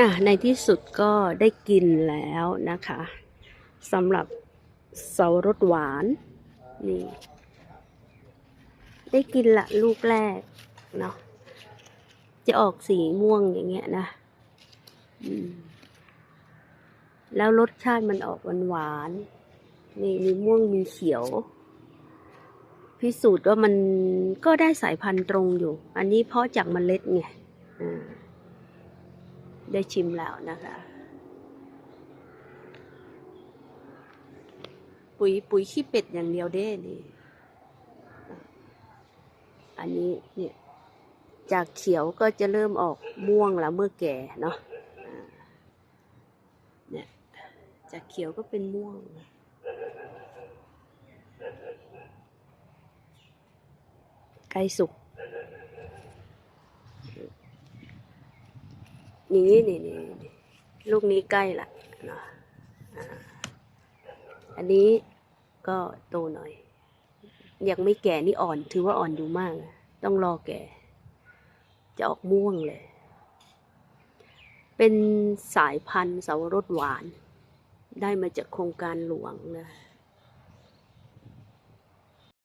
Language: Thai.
อะในที่สุดก็ได้กินแล้วนะคะสำหรับเสารสหวานนี่ได้กินละลูกแรกเนาะจะออกสีม่วงอย่างเงี้ยนะแล้วรสชาติมันออกหวานๆนี่มีม่วงมีเขียว พิสูจน์ว่ามันก็ได้สายพันธุ์ตรงอยู่ อันนี้เพาะจากเมล็ดไง ได้ชิมแล้วนะคะ ปุ๋ยปุ๋ยขี้เป็ดอย่างเดียวเด้นี่ อันนี้เนี่ยจากเขียวก็จะเริ่มออกม่วงแล้วเมื่อแก่เนาะเนี่ยจากเขียวก็เป็นม่วงใกล้สุก นี่นี่นี่นี่ลูกนี้ใกล้ละเนาะอันนี้ก็โตหน่อย ยังไม่แก่นี่อ่อน ถือว่าอ่อนอยู่มาก ต้องรอแก่ จะออกม่วงเลย เป็นสายพันธุ์เสาวรสหวาน ได้มาจากโครงการหลวงนะ